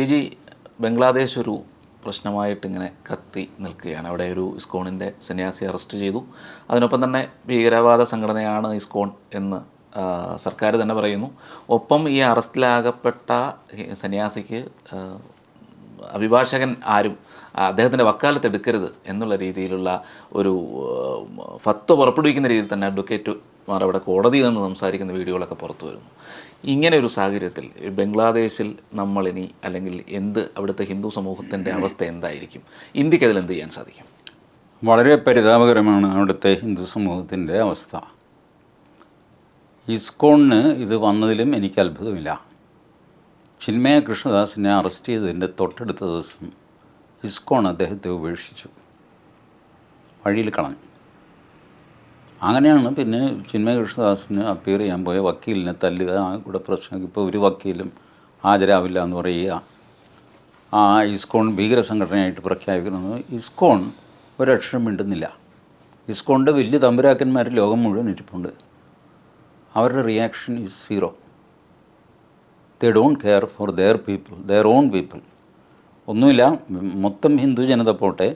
T G Bangladesh ഒരു പ്രശ്നമായിട്ട് ഇങ്ങനെ കത്തി നിൽക്കുകയാണ്. അവിടെ ഒരു ഇസ്കോണിന്റെ സന്യാസി അറസ്റ്റ് ചെയ്തു. അതിനൊപ്പം തന്നെ ഭീകരവാദ സംഘടനയാണ് ഇസ്കോൺ എന്ന് സർക്കാർ തന്നെ പറയുന്നു. ഒപ്പം ഈ അറസ്റ്റിലാകപ്പെട്ട സന്യാസിക്ക് അഭിഭാഷകൻ ആരും അദ്ദേഹത്തിന്റെ വക്കാലത്ത് എടുക്കരുത് എന്നുള്ള രീതിയിലുള്ള ഒരു ഫത്വ പുറപ്പെടുവിക്കുന്ന രീതിയിൽ തന്നെ അഡ്വക്കേറ്റ് മാർ അവിടെ കോടതിയിൽ നിന്ന് സംസാരിക്കുന്ന വീഡിയോകളൊക്കെ പുറത്തു വരുന്നു. ഇങ്ങനെ ഒരു സാഹചര്യത്തിൽ ബംഗ്ലാദേശിൽ നമ്മളിനി അല്ലെങ്കിൽ എന്ത് അവിടുത്തെ ഹിന്ദു സമൂഹത്തിന്റെ അവസ്ഥ എന്തായിരിക്കും? ഇന്ത്യയ്ക്ക് അതിൽ എന്ത് ചെയ്യാൻ സാധിക്കും? വളരെ പരിതാപകരമാണ് അവിടുത്തെ ഹിന്ദു സമൂഹത്തിന്റെ അവസ്ഥ. ഇസ്കോണിന് ഇത് വന്നതിലും എനിക്ക് അത്ഭുതമില്ല. ചിന്മയ കൃഷ്ണദാസിനെ അറസ്റ്റ് ചെയ്തതിന്റെ തൊട്ടടുത്ത ദിവസം ഇസ്കോൺ അദ്ദേഹത്തെ ഉപേക്ഷിച്ചു. വഴിയിൽ കളഞ്ഞു. അങ്ങനെയാണ് പിന്നെ ചിന്മയ കൃഷ്ണദാസിന് അപ്പീർ ചെയ്യാൻ പോയ വക്കീലിനെ തല്ലുക. ആ കൂടെ പ്രശ്നം ഇപ്പോൾ ഒരു വക്കീലും ഹാജരാവില്ല എന്ന് പറയുക. ആ ഇസ്കോൺ ഭീകര സംഘടനയായിട്ട് പ്രഖ്യാപിക്കുന്നത് ഇസ്കോൺ ഒരക്ഷരം മിണ്ടുന്നില്ല. ഇസ്കോണിന്റെ വലിയ തമ്പുരാക്കന്മാർ ലോകം മുഴുവൻ ഇരിപ്പുണ്ട്. അവരുടെ reaction is zero they don't care for their people their own people ഒന്നുമില്ല മൊത്തം ഹിന്ദു ജനത പോട്ടെ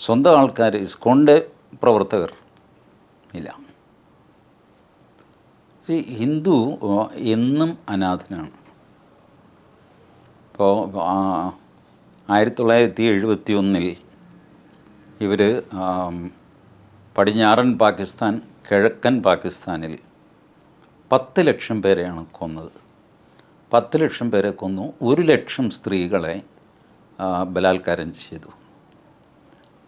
സ്വന്തം ആൾക്കാർ ഇസ്കോണിന്റെ പ്രവർത്തകർ ഇല്ല. ഹിന്ദു എന്നും അനാഥനാണ്. ഇപ്പോൾ ആയിരത്തി തൊള്ളായിരത്തി എഴുപത്തി ഒന്നിൽ ഇവർ പടിഞ്ഞാറൻ പാകിസ്ഥാൻ കിഴക്കൻ പാകിസ്ഥാനിൽ പത്ത് ലക്ഷം പേരെയാണ് കൊന്നത്. പത്ത് ലക്ഷം പേരെ കൊന്നു. ഒരു ലക്ഷം സ്ത്രീകളെ ബലാത്കാരം ചെയ്തു.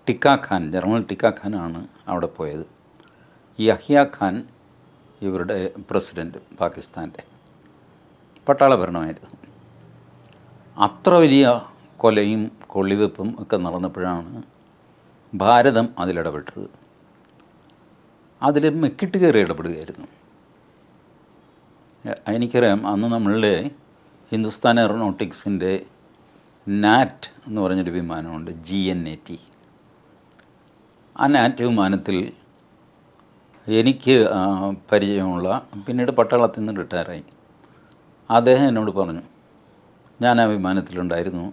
ടിക്കാഖാൻ ജനറൽ ടിക്ക ഖാനാണ് അവിടെ പോയത്. യഹ്യ ഖാൻ ഇവരുടെ പ്രസിഡന്റ് പാകിസ്ഥാന്റെ. പട്ടാള ഭരണമായിരുന്നു അത്ര വലിയ കൊലയും കൊള്ളിവെപ്പും ഒക്കെ നടന്നപ്പോഴാണ് ഭാരതം അതിലിടപെട്ടത്. അതിൽ മെക്കിട്ട് കയറി ഇടപെടുകയായിരുന്നു. എനിക്കറിയാം അന്ന് നമ്മളുടെ ഹിന്ദുസ്ഥാൻ എയറോനോട്ടിക്സിന്റെ നാറ്റ് എന്ന് പറഞ്ഞൊരു വിമാനമുണ്ട് ജി എൻ എ ടി. ആ നാറ്റ് വിമാനത്തിൽ എനിക്ക് പരിചയമുള്ള പിന്നീട് പട്ടാളത്തിൽ നിന്ന് റിട്ടയറായി. അദ്ദേഹം എന്നോട് പറഞ്ഞു ഞാൻ ആ വിമാനത്തിലുണ്ടായിരുന്നു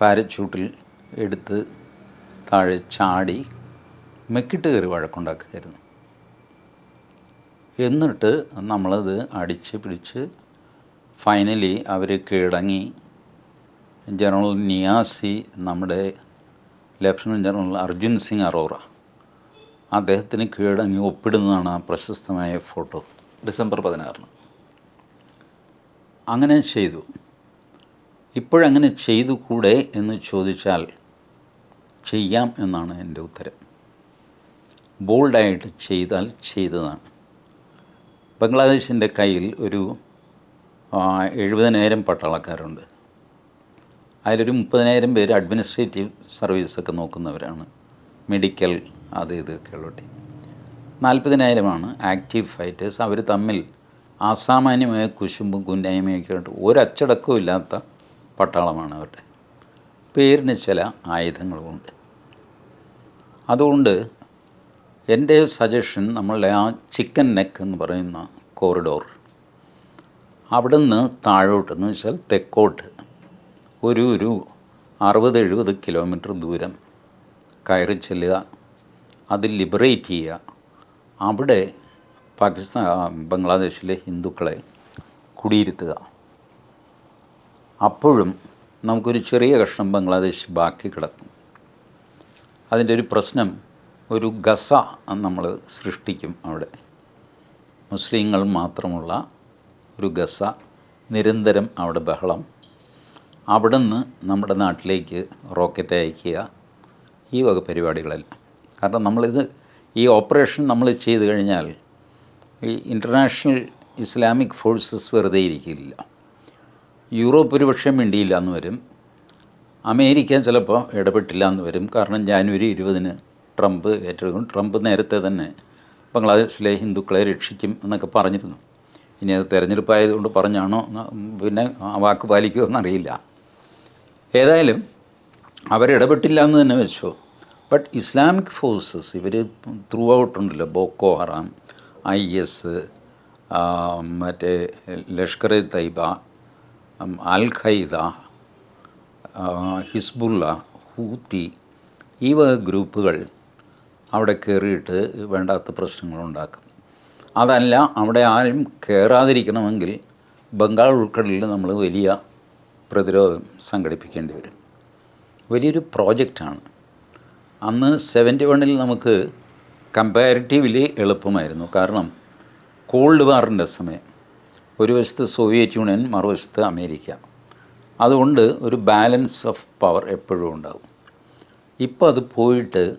പാരച്യൂട്ടിൽ എടുത്ത് താഴെ ചാടി മെക്കിട്ട് കയറി വഴക്കുണ്ടാക്കുകയായിരുന്നു. എന്നിട്ട് നമ്മളത് അടിച്ച് പിടിച്ച് ഫൈനലി അവർ കീഴടങ്ങി ജനറൽ നിയാസി നമ്മുടെ ലഫ്റ്റനന്റ് ജനറൽ അർജുൻ സിംഗ് അറോറ അദ്ദേഹത്തിന് കീഴടങ്ങി ഒപ്പിടുന്നതാണ് ആ പ്രശസ്തമായ ഫോട്ടോ. ഡിസംബർ പതിനാറിന്. അങ്ങനെ ചെയ്തു. ഇപ്പോഴങ്ങനെ ചെയ്തു കൂടെ എന്ന് ചോദിച്ചാൽ ചെയ്യാം എന്നാണ് എന്റെ ഉത്തരം. ബോൾഡായിട്ട് ചെയ്താൽ ചെയ്തതാണ്. ബംഗ്ലാദേശിന്റെ കയ്യിൽ ഒരു എഴുപതിനായിരം പട്ടാളക്കാരുണ്ട്. അതിലൊരു മുപ്പതിനായിരം പേര് അഡ്മിനിസ്ട്രേറ്റീവ് സർവീസൊക്കെ നോക്കുന്നവരാണ്. മെഡിക്കൽ അത് ഇതൊക്കെ ഉള്ള ടീം. നാൽപ്പതിനായിരമാണ് ആക്റ്റീവ് ഫൈറ്റേഴ്സ്. അവർ തമ്മിൽ അസാമാന്യമായ കുശുമ്പും കുന്നായ്മയൊക്കെ ആയിട്ട് ഒരച്ചടക്കവും ഇല്ലാത്ത പട്ടാളമാണ് അവരുടെ. പേരിന് ചില ആയുധങ്ങളുമുണ്ട് അതുകൊണ്ട് എന്റെ സജഷൻ നമ്മളുടെ ആ ചിക്കൻ നെക്ക് എന്ന് പറയുന്ന കോറിഡോർ അവിടുന്ന് താഴോട്ട് എന്ന് വെച്ചാൽ തെക്കോട്ട്. ഒരു ഒരു അറുപത് എഴുപത് കിലോമീറ്റർ ദൂരം കയറി ചെല്ലുക അത് ലിബറേറ്റ് ചെയ്യുക. അവിടെ പാകിസ്ഥാൻ ബംഗ്ലാദേശിലെ ഹിന്ദുക്കളെ കുടിയിരുത്തുക. അപ്പോഴും നമുക്കൊരു ചെറിയ കഷ്ണം ബംഗ്ലാദേശ് ബാക്കി കിടക്കും. അതിന്റെ ഒരു പ്രശ്നം ഒരു ഗസ നമ്മൾ സൃഷ്ടിക്കും അവിടെ. മുസ്ലിങ്ങൾ മാത്രമുള്ള ഒരു ഗസ നിരന്തരം അവിടെ ബഹളം. അവിടുന്ന് നമ്മുടെ നാട്ടിലേക്ക് റോക്കറ്റ് അയക്കുക ഈ വക പരിപാടികളെല്ലാം. കാരണം നമ്മളിത് ഈ ഓപ്പറേഷൻ നമ്മൾ ചെയ്തു കഴിഞ്ഞാൽ ഈ ഇന്റർനാഷണൽ ഇസ്ലാമിക് ഫോഴ്സസ് വെറുതെ ഇരിക്കില്ല. യൂറോപ്പ് ഒരു പക്ഷേ മിണ്ടിയില്ല എന്ന് വരും. അമേരിക്ക ചിലപ്പോൾ ഇടപെട്ടില്ല എന്ന് വരും. കാരണം ജാനുവരി ഇരുപതിന് ട്രംപ് ഏറ്റെടുക്കും. ട്രംപ് നേരത്തെ തന്നെ ബംഗ്ലാദേശിലെ ഹിന്ദുക്കളെ രക്ഷിക്കും എന്നൊക്കെ പറഞ്ഞിരുന്നു. ഇനി അത് തിരഞ്ഞെടുപ്പായതുകൊണ്ട് പറഞ്ഞാണോ പിന്നെ ആ വാക്ക് പാലിക്കുമോ എന്നറിയില്ല. ഏതായാലും അവരിടപെട്ടില്ല എന്ന് തന്നെ വെച്ചോ. ബട്ട് ഇസ്ലാമിക് ഫോഴ്സസ് ഇവർ ത്രൂ ഔട്ട് ഉണ്ടല്ലോ ബോക്കോ ഹറാം ഐ എസ് മറ്റേ Lashkar e Taiba al Qaeda Hezbollah Houthi ഈ വക ഗ്രൂപ്പുകൾ അവിടെ കയറിയിട്ട് വേണ്ടാത്ത പ്രശ്നങ്ങളുണ്ടാക്കും. അതല്ല അവിടെ ആരും കയറാതിരിക്കണമെങ്കിൽ ബംഗാൾ ഉൾക്കടലിൽ നമ്മൾ വലിയ പ്രതിരോധം സംഘടിപ്പിക്കേണ്ടി വരും. വലിയൊരു പ്രോജക്റ്റാണ്. അന്ന് സെവന്റി വണ്ണിൽ നമുക്ക് കമ്പാരിറ്റീവ്ലി എളുപ്പമായിരുന്നു. കാരണം കോൾഡ് വാറിന്റെ സമയം. ഒരു വശത്ത് സോവിയറ്റ് യൂണിയൻ മറുവശത്ത് അമേരിക്ക. അതുകൊണ്ട് ഒരു ബാലൻസ് ഓഫ് പവർ എപ്പോഴും ഉണ്ടാകും ഇപ്പോൾ അത് പോയിട്ട്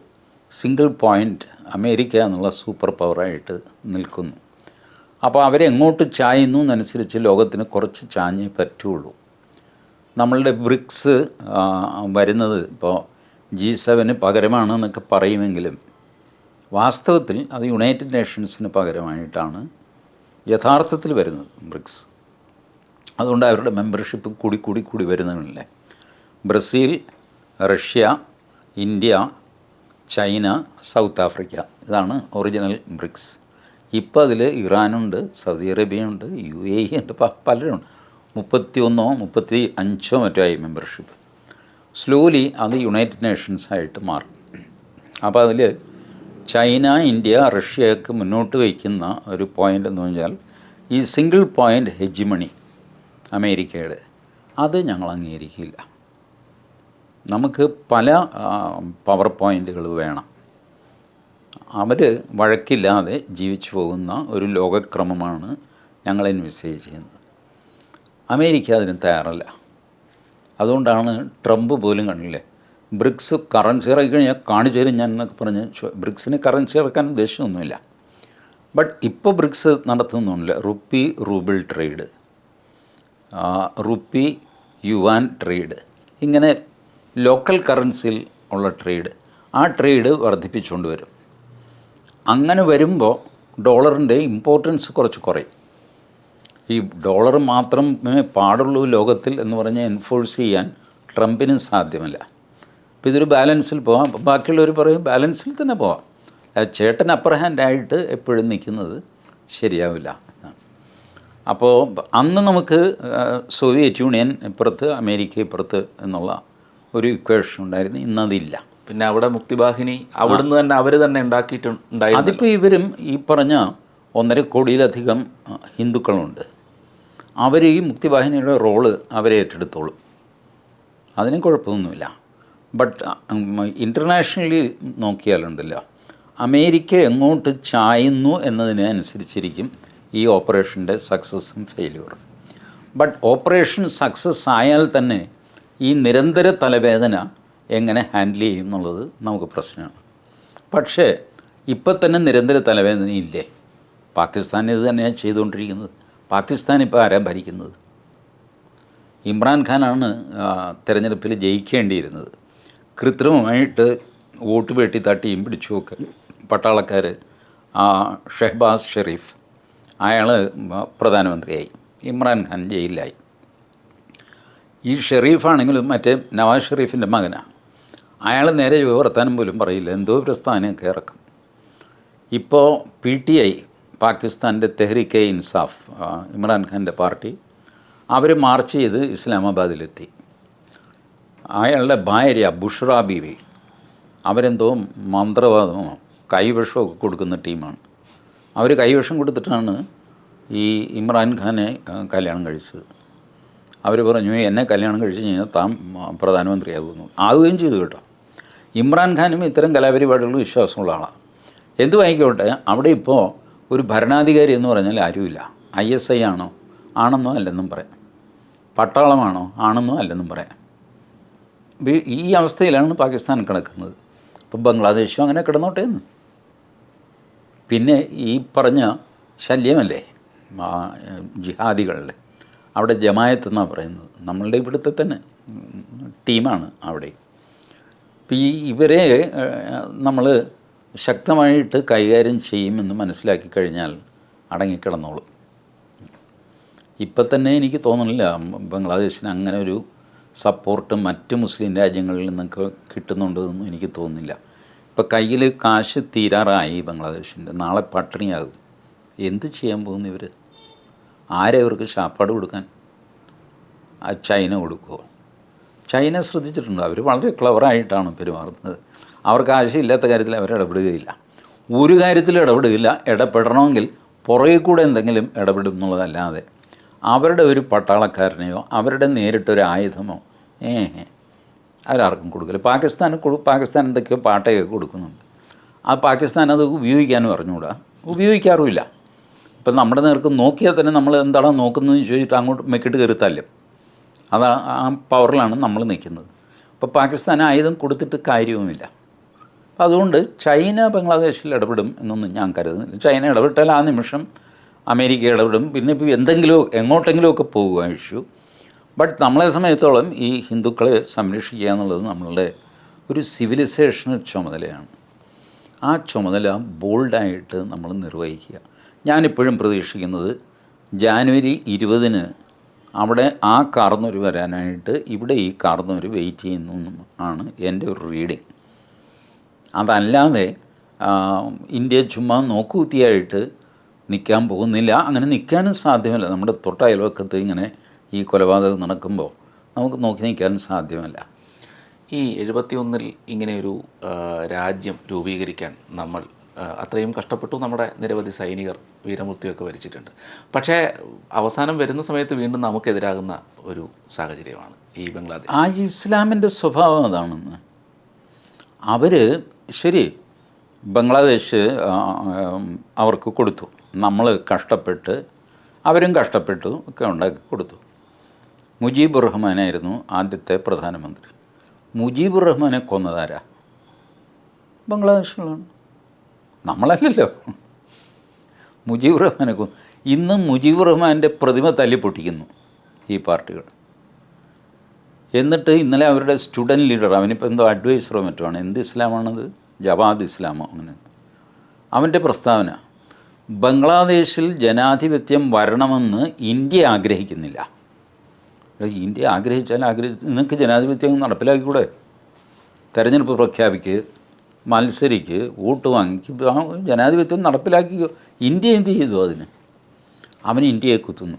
സിംഗിൾ പോയിന്റ് അമേരിക്ക എന്നുള്ള സൂപ്പർ പവറായിട്ട് നിൽക്കുന്നു. അപ്പോൾ അവരെങ്ങോട്ട് ചായുന്നു എന്നനുസരിച്ച് ലോകത്തിന് കുറച്ച് ചാഞ്ഞേ പറ്റുള്ളൂ. നമ്മളുടെ ബ്രിക്സ് വരുന്നത് ഇപ്പോൾ ജി സെവന് പകരമാണെന്നൊക്കെ പറയുമെങ്കിലും വാസ്തവത്തിൽ അത് യുണൈറ്റഡ് നേഷൻസിന് പകരമായിട്ടാണ് യഥാർത്ഥത്തിൽ വരുന്നത് ബ്രിക്സ്. അതുകൊണ്ട് അവരുടെ മെമ്പർഷിപ്പ് കൂടി കൂടി കൂടി വരുന്നതല്ലേ Brazil Russia India China South Africa. ഇതാണ് ഒറിജിനൽ ബ്രിക്സ്. ഇപ്പോൾ അതിൽ ഇറാനുണ്ട് സൗദി അറേബ്യയുണ്ട് യു എ ഇ ഉണ്ട് പലരുണ്ട്. മുപ്പത്തി ഒന്നോ മുപ്പത്തി അഞ്ചോ മറ്റോ ആയി മെമ്പർഷിപ്പ്. സ്ലോലി അത് യുണൈറ്റഡ് നേഷൻസ് ആയിട്ട് മാറും. അപ്പോൾ അതിൽ ചൈന ഇന്ത്യ റഷ്യയൊക്കെ മുന്നോട്ട് വയ്ക്കുന്ന ഒരു പോയിന്റ് എന്ന് പറഞ്ഞാൽ ഈ സിംഗിൾ പോയിന്റ് ഹെജിമണി അമേരിക്കയുടെ അത് ഞങ്ങൾ അംഗീകരിക്കില്ല. നമുക്ക് പല പവർ പോയിന്റുകൾ വേണം. അവർ വഴക്കില്ലാതെ ജീവിച്ചു പോകുന്ന ഒരു ലോകക്രമമാണ് ഞങ്ങൾ നിശ്ചയിച്ചിരുന്നത് അമേരിക്ക അതിന് തയ്യാറല്ല. അതുകൊണ്ടാണ് ട്രംപ് പോലും കണ്ടില്ലേ ബ്രിക്സ് കറൻസി ഇറക്കി കാണിച്ചു തരും ഞാൻ എന്നൊക്കെ പറഞ്ഞ് ബ്രിക്സിന് കറൻസി ഇറക്കാൻ ഉദ്ദേശമൊന്നുമില്ല ബട്ട് ഇപ്പോൾ BRICS നടത്തുന്നുണ്ടല്ലോ rupee rouble trade rupee yuan trade ഇങ്ങനെ ലോക്കൽ കറൻസിയിൽ ഉള്ള ട്രേഡ് ആ ട്രേഡ് വർദ്ധിപ്പിച്ചുകൊണ്ട് വരും. അങ്ങനെ വരുമ്പോൾ ഡോളറിന്റെ ഇമ്പോർട്ടൻസ് കുറച്ച് കുറയും. ഈ ഡോളർ മാത്രമേ പാടുള്ളൂ ലോകത്തിൽ എന്ന് പറഞ്ഞ് എൻഫോഴ്സ് ചെയ്യാൻ ട്രംപിന് സാധ്യമല്ല. അപ്പോൾ ഇതൊരു ബാലൻസിൽ പോവാം. അപ്പോൾ ബാക്കിയുള്ളവർ പറയും ബാലൻസിൽ തന്നെ പോവാം. ചേട്ടൻ അപ്പർ ഹാൻഡായിട്ട് എപ്പോഴും നിൽക്കുന്നത് ശരിയാവില്ല അപ്പോൾ അന്ന് നമുക്ക് സോവിയറ്റ് യൂണിയൻ ഇപ്പുറത്ത് അമേരിക്ക ഇപ്പുറത്ത് എന്നുള്ള ഒരു ഇക്വേഷൻ ഉണ്ടായിരുന്നു. ഇന്നതില്ല പിന്നെ അവിടെ മുക്തിവാഹിനി അവിടുന്ന് തന്നെ അവർ തന്നെ ഉണ്ടാക്കിയിട്ടുണ്ടായിരുന്നു അതിപ്പോൾ ഇവരും ഈ പറഞ്ഞ ഒന്നര കോടിയിലധികം ഹിന്ദുക്കളുണ്ട്. അവർ ഈ മുക്തിവാഹിനിയുടെ റോൾ അവരെ ഏറ്റെടുത്തോളും. അതിനും കുഴപ്പമൊന്നുമില്ല. But internationally നോക്കിയാലുണ്ടല്ലോ. അമേരിക്ക എങ്ങോട്ട് ചായുന്നു എന്നതിനെ അനുസരിച്ചിരിക്കും ഈ ഓപ്പറേഷന്റെ സക്സസ്സും ഫെയില്യൂറും ബട്ട് ഓപ്പറേഷൻ സക്സസ് ആയാൽ തന്നെ ഈ നിരന്തര തലവേദന എങ്ങനെ ഹാൻഡിൽ ചെയ്യും എന്നുള്ളത് നമുക്ക് പ്രശ്നമാണ്. പക്ഷേ ഇപ്പം തന്നെ നിരന്തര തലവേദന ഇല്ലേ പാകിസ്ഥാൻ ഇത് തന്നെയാണ് ചെയ്തുകൊണ്ടിരിക്കുന്നത്. പാകിസ്ഥാൻ ഇപ്പോൾ ആരാ ഭരിക്കുന്നത്? ഇമ്രാൻഖാനാണ് തിരഞ്ഞെടുപ്പിൽ ജയിക്കേണ്ടിയിരുന്നത്. കൃത്രിമമായിട്ട് വോട്ട് വെട്ടി തട്ടിയും പിടിച്ചുമൊക്കെ പട്ടാളക്കാർ ഷെഹ്ബാസ് ഷെരീഫ് അയാൾ പ്രധാനമന്ത്രിയായി. ഇമ്രാൻഖാൻ ജയിലിലായി. ഈ ഷെറീഫാണെങ്കിലും മറ്റേ നവാസ് ഷെറീഫിന്റെ മകനാണ് അയാൾ നേരെ വിവർത്താനം പോലും പറയില്ല. എന്തോ പ്രസ്ഥാനമൊക്കെ ഇറക്കും. ഇപ്പോൾ പി ടി ഐ പാകിസ്ഥാന്റെ തെഹ്രിക്കെ ഇൻസാഫ് ഇമ്രാൻഖാന്റെ പാർട്ടി അവർ മാർച്ച് ചെയ്ത് ഇസ്ലാമാബാദിലെത്തി. അയാളുടെ ഭാര്യ ബുഷ്ര ബീവി അവരെന്തോ മന്ത്രവാദമോ കൈവിഷമൊക്കെ കൊടുക്കുന്ന ടീമാണ്. അവർ കൈവിഷം കൊടുത്തിട്ടാണ് ഈ ഇമ്രാൻഖാനെ കല്യാണം കഴിച്ചത്. അവർ പറഞ്ഞു എന്നെ കല്യാണം കഴിച്ച് കഴിഞ്ഞാൽ താൻ പ്രധാനമന്ത്രിയാകുന്നു ആവുകയും ചെയ്തു കേട്ടോ. ഇമ്രാൻഖാനും ഇത്തരം കലാപരിപാടികളിൽ വിശ്വാസമുള്ള ആളാണ് എന്തുമായിക്കോട്ടെ അവിടെ ഇപ്പോൾ ഒരു ഭരണാധികാരി എന്ന് പറഞ്ഞാൽ ആരുമില്ല. ഐ എസ് ഐ ആണോ? ആണെന്നോ അല്ലെന്നും പറയാം. പട്ടാളമാണോ? ആണെന്നോ അല്ലെന്നും പറയാം. ഈ അവസ്ഥയിലാണ് പാകിസ്ഥാൻ കിടക്കുന്നത്. ഇപ്പം ബംഗ്ലാദേശും അങ്ങനെ കിടന്നോട്ടെ എന്ന്. പിന്നെ ഈ പറഞ്ഞ ശല്യമല്ലേ? ജിഹാദികളുടെ അവിടെ ജമായത്ത് എന്നാണ് പറയുന്നത്? നമ്മളുടെ ഇവിടുത്തെ തന്നെ ടീമാണ് അവിടെ. ഈ ഇവരെ നമ്മൾ ശക്തമായിട്ട് കൈകാര്യം ചെയ്യുമെന്ന് മനസ്സിലാക്കി കഴിഞ്ഞാൽ അടങ്ങിക്കിടന്നോളും. ഇപ്പം തന്നെ എനിക്ക് തോന്നുന്നില്ല ബംഗ്ലാദേശിന് അങ്ങനെ ഒരു സപ്പോർട്ട് മറ്റ് മുസ്ലിം രാജ്യങ്ങളിൽ നിന്നൊക്കെ കിട്ടുന്നുണ്ടെന്ന് എനിക്ക് തോന്നുന്നില്ല. ഇപ്പം കയ്യിൽ കാശ് തീരാറായി ബംഗ്ലാദേശിന്റെ നാളെ പട്ടിണിയാകും. എന്ത് ചെയ്യാൻ പോകുന്നു ഇവർ ആരെ ഇവർക്ക് ശാപ്പാട് കൊടുക്കാൻ? ചൈന കൊടുക്കുമോ ചൈന ശ്രദ്ധിച്ചിട്ടുണ്ട്? അവർ വളരെ ക്ലവറായിട്ടാണ് പെരുമാറുന്നത്. അവർക്ക് ആവശ്യമില്ലാത്ത കാര്യത്തിൽ അവർ ഇടപെടുകയില്ല. ഒരു കാര്യത്തിലും ഇടപെടുകയില്ല. ഇടപെടണമെങ്കിൽ പുറകെ കൂടെ എന്തെങ്കിലും ഇടപെടും എന്നുള്ളതല്ലാതെ അവരുടെ ഒരു പട്ടാളക്കാരനെയോ അവരുടെ നേരിട്ടൊരു ആയുധമോ ഏ അവരാർക്കും കൊടുക്കില്ല. പാകിസ്ഥാന് കൊടു പാകിസ്ഥാൻ എന്തൊക്കെയോ പാട്ടയൊക്കെ കൊടുക്കുന്നുണ്ട്. ആ പാകിസ്ഥാൻ അത് ഉപയോഗിക്കാനും അറിഞ്ഞുകൂടാ? ഉപയോഗിക്കാറുമില്ല. ഇപ്പം നമ്മുടെ നേർക്ക് നോക്കിയാൽ തന്നെ നമ്മൾ എന്താണ് നോക്കുന്നതെന്ന് ചോദിച്ചിട്ട് അങ്ങോട്ട് മെക്കിട്ട് കയറിത്തല്ലും അതാ ആ പവറിലാണ് നമ്മൾ നിൽക്കുന്നത്. അപ്പോൾ പാകിസ്ഥാൻ ആയുധം കൊടുത്തിട്ട് കാര്യവുമില്ല. അപ്പം അതുകൊണ്ട് ചൈന ബംഗ്ലാദേശിൽ ഇടപെടും എന്നൊന്നും ഞാൻ കരുതുന്നില്ല. ചൈന ഇടപെട്ടാൽ ആ നിമിഷം അമേരിക്ക ഇടപെടും. പിന്നെ ഇപ്പോൾ എന്തെങ്കിലും എങ്ങോട്ടെങ്കിലുമൊക്കെ പോകുക ഇഷ്യൂ. ബട്ട് നമ്മളെ സമയത്തോളം ഈ ഹിന്ദുക്കളെ സംരക്ഷിക്കുക എന്നുള്ളത് നമ്മളുടെ ഒരു സിവിലൈസേഷണൽ ചുമതലയാണ്. ആ ചുമതല ബോൾഡായിട്ട് നമ്മൾ നിർവഹിക്കുക. ഞാനിപ്പോഴും പ്രതീക്ഷിക്കുന്നത് ജാനുവരി ഇരുപതിന് അവിടെ ആ കാർന്നൂർ വരാനായിട്ട് ഇവിടെ ഈ കാർന്നൂർ വെയിറ്റ് ചെയ്യുന്നു ആണ് എന്റെ ഒരു റീഡിങ് അതല്ലാതെ ഇന്ത്യ ചുമ്മാ നോക്കുകുത്തിയായിട്ട് നിൽക്കാൻ പോകുന്നില്ല. അങ്ങനെ നിൽക്കാനും സാധ്യമല്ല. നമ്മുടെ തൊട്ട അയൽവക്കത്ത് ഇങ്ങനെ ഈ കൊലപാതകം നടക്കുമ്പോൾ നമുക്ക് നോക്കി നിൽക്കാനും സാധ്യമല്ല. ഈ എഴുപത്തിയൊന്നിൽ ഇങ്ങനെയൊരു രാജ്യം രൂപീകരിക്കാൻ നമ്മൾ അത്രയും കഷ്ടപ്പെട്ടു നമ്മുടെ നിരവധി സൈനികർ വീരമൃത്യുവൊക്കെ വരിച്ചിട്ടുണ്ട്. പക്ഷേ അവസാനം വരുന്ന സമയത്ത് വീണ്ടും നമുക്കെതിരാകുന്ന ഒരു സാഹചര്യമാണ് ഈ ബംഗ്ലാദേശ്. ആ ഇസ്ലാമിന്റെ സ്വഭാവം അതാണെന്ന്. അവർ ശരി ബംഗ്ലാദേശ് അവർക്ക് കൊടുത്തു. നമ്മൾ കഷ്ടപ്പെട്ട് അവരും കഷ്ടപ്പെട്ടു ഒക്കെ ഉണ്ടാക്കി കൊടുത്തു. മുജീബ് റഹ്മാനായിരുന്നു ആദ്യത്തെ പ്രധാനമന്ത്രി. മുജീബ് റഹ്മാനെ കൊന്നതാരാ? ബംഗ്ലാദേശികളാണ്. നമ്മളല്ലല്ലോ. മുജീബ് റഹ്മാനെ കൊന്നു ഇന്നും മുജീബ് റഹ്മാന്റെ പ്രതിമ തല്ലിപ്പൊട്ടിക്കുന്നു ഈ പാർട്ടികൾ. എന്നിട്ട് ഇന്നലെ അവരുടെ സ്റ്റുഡന്റ് ലീഡർ അവനിപ്പോൾ എന്തോ അഡ്വൈസറോ മറ്റോ ആണ്. എന്ത് ഇസ്ലാമാണത്? ജവാദ് ഇസ്ലാമോ അങ്ങനെ. അവന്റെ പ്രസ്താവന ബംഗ്ലാദേശിൽ ജനാധിപത്യം വരണമെന്ന് ഇന്ത്യ ആഗ്രഹിക്കുന്നില്ല. ഇന്ത്യ ആഗ്രഹിച്ചാൽ ആഗ്രഹിച്ച് നിനക്ക് ജനാധിപത്യം നടപ്പിലാക്കിക്കൂടെ? തെരഞ്ഞെടുപ്പ് പ്രഖ്യാപിക്ക് മത്സരിക്ക് വോട്ട് വാങ്ങിക്ക് ജനാധിപത്യം നടപ്പിലാക്കി ഇന്ത്യ എന്ത് ചെയ്തു അതിന്? അവൻ ഇന്ത്യയെ കുത്തുന്നു.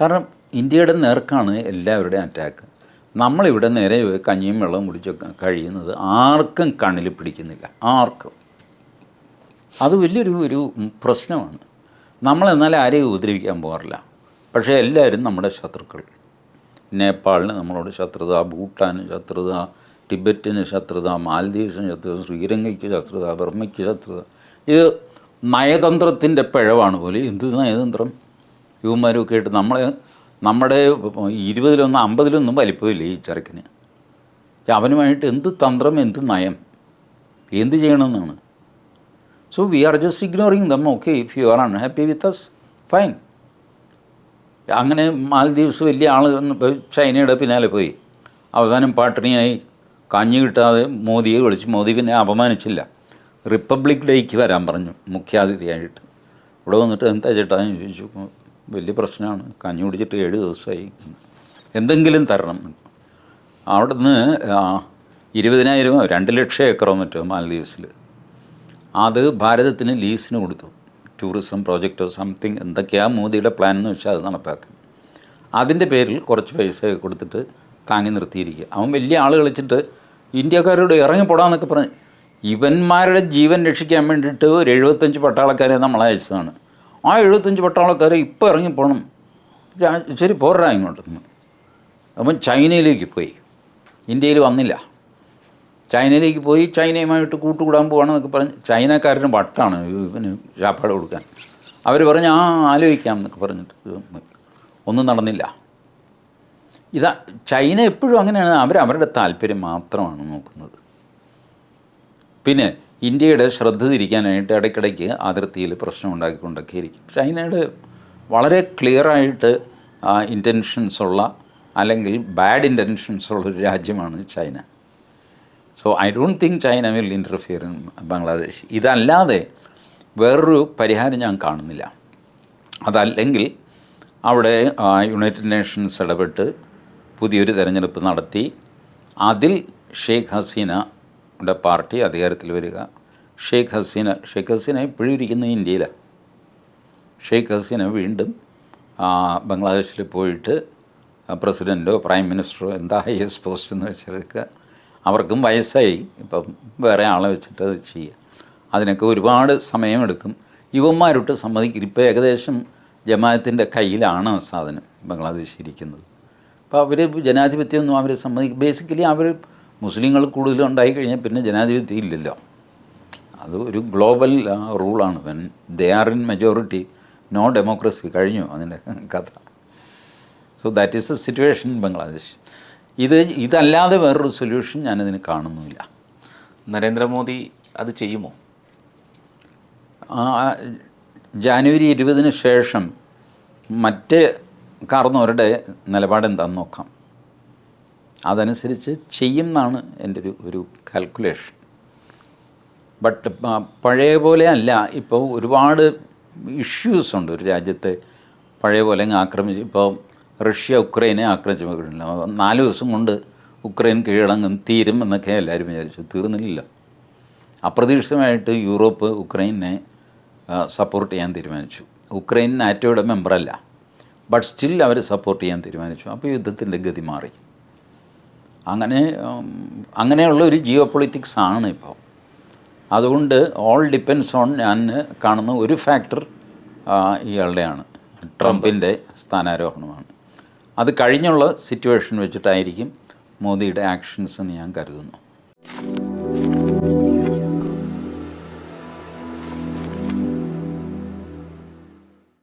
കാരണം ഇന്ത്യയുടെ നേർക്കാണ് എല്ലാവരുടെയും അറ്റാക്ക് നമ്മളിവിടെ നേരെ കഞ്ഞിയും വെള്ളവും കുടിച്ചൊക്കെ കഴിയുന്നത് ആർക്കും കണ്ണിൽ പിടിക്കുന്നില്ല. ആർക്കും. അത് വലിയൊരു ഒരു പ്രശ്നമാണ്. നമ്മളെന്നാൽ ആരെയും ഉപദ്രവിക്കാൻ പോകാറില്ല. പക്ഷേ എല്ലാവരും നമ്മുടെ ശത്രുക്കൾ. നേപ്പാളിന് നമ്മളോട് ശത്രുത ഭൂട്ടാന് ശത്രുത ടിബറ്റിന് ശത്രുത മാലദ്വീപ്സിന് ശത്രുത ശ്രീലങ്കയ്ക്ക് ശത്രുത ബർമ്മയ്ക്ക് ശത്രുത. ഇത് നയതന്ത്രത്തിന്റെ പിഴവാണ് പോലെ എന്ത് നയതന്ത്രം? ഇവന്മാരൊക്കെ ആയിട്ട് നമ്മളെ നമ്മുടെ ഇരുപതിലൊന്നും അമ്പതിലൊന്നും വലിപ്പമില്ല ഈ ചെറുക്കിന്. അവനുമായിട്ട് എന്ത് തന്ത്രം എന്ത് നയം എന്ത് ചെയ്യണമെന്നാണ്. So we are just ignoring them okay if you are unhappy with us fine അങ്ങനെ മാലദ്വീപ്സ് വലിയ ആൾ ചൈനയുടെ പിന്നാലെ പോയി. അവസാനം പാട്ടിണിയായി. കഞ്ഞി കിട്ടാതെ മോദിയെ വിളിച്ച് മോദി പിന്നെ അപമാനിച്ചില്ല. റിപ്പബ്ലിക് ഡേക്ക് വരാൻ പറഞ്ഞു മുഖ്യാതിഥിയായിട്ട്. ഇവിടെ വന്നിട്ട് എന്താ ചേട്ടാ ചോദിച്ചു? വലിയ പ്രശ്നമാണ്. കഞ്ഞി കുടിച്ചിട്ട് ഏഴ് ദിവസമായി. എന്തെങ്കിലും തരണം. അവിടെ നിന്ന് ഇരുപതിനായിരം രണ്ട് ലക്ഷം ഏക്കറോ മറ്റോ മാലദ്വീപ്സിൽ അത് ഭാരതത്തിന് ലീസിന് കൊടുത്തു. ടൂറിസം പ്രോജക്റ്റോ സംതിങ് എന്തൊക്കെയാണ് മോദിയുടെ പ്ലാൻ എന്ന് വെച്ചാൽ അത് നടപ്പാക്കും അതിന്റെ പേരിൽ കുറച്ച് പൈസ കൊടുത്തിട്ട് താങ്ങി നിർത്തിയിരിക്കുക. അവൻ വലിയ ആൾ കളിച്ചിട്ട് ഇന്ത്യക്കാരോട് ഇറങ്ങിപ്പോടാന്നൊക്കെ പറഞ്ഞ്. ഇവന്മാരുടെ ജീവൻ രക്ഷിക്കാൻ വേണ്ടിയിട്ട് ഒരു എഴുപത്തഞ്ച് പട്ടാളക്കാരെ നമ്മൾ അയച്ചതാണ് ആ എഴുപത്തഞ്ച് പട്ടാളക്കാരെ ഇപ്പോൾ പോകണം. ശരി പോരാ ഇങ്ങോട്ട്. അവൻ ചൈനയിലേക്ക് പോയി. ഇന്ത്യയിൽ വന്നില്ല. ചൈനയിലേക്ക് പോയി ചൈനയുമായിട്ട് കൂട്ടുകൂടാൻ പോവാണെന്നൊക്കെ പറഞ്ഞ് ചൈനക്കാരന് വട്ടാണ് ഇവന് ചാപ്പാട് കൊടുക്കാൻ. അവർ പറഞ്ഞ് ആ ആലോചിക്കാം എന്നൊക്കെ പറഞ്ഞിട്ട് ഒന്നും നടന്നില്ല. ഇതാ ചൈന എപ്പോഴും അങ്ങനെയാണ്. അവർ അവരുടെ താല്പര്യം മാത്രമാണ് നോക്കുന്നത്. പിന്നെ ഇന്ത്യയുടെ ശ്രദ്ധ തിരിക്കാനായിട്ട് ഇടയ്ക്കിടയ്ക്ക് അതിർത്തിയിൽ പ്രശ്നം ഉണ്ടാക്കിക്കൊണ്ടൊക്കെ ഇരിക്കും ചൈനയുടെ വളരെ ക്ലിയറായിട്ട് ഇന്റൻഷൻസ് ഉള്ള അല്ലെങ്കിൽ ബാഡ് ഇന്റൻഷൻസ് ഉള്ള ഒരു രാജ്യമാണ് China. So I don't think China will interfere in Bangladesh ഇതല്ലാതെ വേറൊരു പരിഹാരം ഞാൻ കാണുന്നില്ല. അതല്ലെങ്കിൽ അവിടെ യുണൈറ്റഡ് നേഷൻസ് ഇടപെട്ട് പുതിയൊരു തെരഞ്ഞെടുപ്പ് നടത്തി അതിൽ ഷെയ്ഖ് ഹസീനയുടെ പാർട്ടി അധികാരത്തിൽ വരിക. ഷെയ്ഖ് ഹസീന ഷെയ്ഖ് ഹസീന ഇപ്പോഴും ഇന്ത്യയിലാണ് ഷെയ്ഖ് ഹസീന വീണ്ടും ബംഗ്ലാദേശിൽ പോയിട്ട് പ്രസിഡന്റോ പ്രൈം മിനിസ്റ്ററോ എന്താ ഹയസ്റ്റ് പോസ്റ്റ് എന്ന് വെച്ചെടുക്കുക അവർക്കും വയസ്സായി. ഇപ്പം വേറെ ആളെ വെച്ചിട്ട് അത് ചെയ്യുക. അതിനൊക്കെ ഒരുപാട് സമയമെടുക്കും. യുവന്മാരോട്ട് സമ്മതിക്കും ഇപ്പോൾ ഏകദേശം ജമാഅത്തിന്റെ കയ്യിലാണ് സാധനം ബംഗ്ലാദേശ് ഇരിക്കുന്നത്. അപ്പോൾ അവർ ജനാധിപത്യമൊന്നും അവർ സമ്മതിക്കും ബേസിക്കലി അവർ മുസ്ലിങ്ങൾ കൂടുതലും ഉണ്ടായി കഴിഞ്ഞാൽ പിന്നെ ജനാധിപത്യം ഇല്ലല്ലോ. അത് ഒരു global റൂളാണ്. When they are in majority no democracy കഴിഞ്ഞു അതിന്റെ കഥ. So that is the situation in Bangladesh ഇത് ഇതല്ലാതെ വേറൊരു സൊല്യൂഷൻ ഞാനതിന് കാണുന്നുമില്ല നരേന്ദ്രമോദി അത് ചെയ്യുമോ? ജാനുവരി ഇരുപതിന് ശേഷം മറ്റ് കാർന്നവരുടെ നിലപാടെന്താന്ന് നോക്കാം. അതനുസരിച്ച് ചെയ്യും എന്നാണ് എന്റെ ഒരു ഒരു കാൽക്കുലേഷൻ ബട്ട് പഴയ പോലെ അല്ല. ഇപ്പോൾ ഒരുപാട് ഇഷ്യൂസ് ഉണ്ട് ഒരു രാജ്യത്തെ പഴയ പോലെ അങ്ങ് ആക്രമിച്ച് ഇപ്പോൾ റഷ്യ ഉക്രൈനെ ആക്രമിച്ചില്ല നാല് ദിവസം കൊണ്ട് ഉക്രൈൻ കീഴടങ്ങും തീരും എന്നൊക്കെ എല്ലാവരും വിചാരിച്ചു. തീർന്നില്ല. അപ്രതീക്ഷിതമായിട്ട് യൂറോപ്പ് ഉക്രൈനെ സപ്പോർട്ട് ചെയ്യാൻ തീരുമാനിച്ചു. ഉക്രൈൻ നാറ്റോയുടെ മെമ്പറല്ല ബട്ട് സ്റ്റിൽ അവർ സപ്പോർട്ട് ചെയ്യാൻ തീരുമാനിച്ചു. അപ്പോൾ യുദ്ധത്തിന്റെ ഗതി മാറി. അങ്ങനെ അങ്ങനെയുള്ള ഒരു ജിയോ പൊളിറ്റിക്സ് ആണ് ഇപ്പോൾ അതുകൊണ്ട് ഓൾ ഡിപ്പെൻസ് ഓൺ ഞാൻ കാണുന്ന ഒരു ഫാക്ടർ ഇയാളുടെയാണ്. ട്രംപിന്റെ സ്ഥാനാരോഹണമാണ് അത് കഴിഞ്ഞുള്ള സിറ്റുവേഷൻ വെച്ചിട്ടായിരിക്കും മോദിയുടെ ആക്ഷൻസ് എന്ന് ഞാൻ കരുതുന്നു.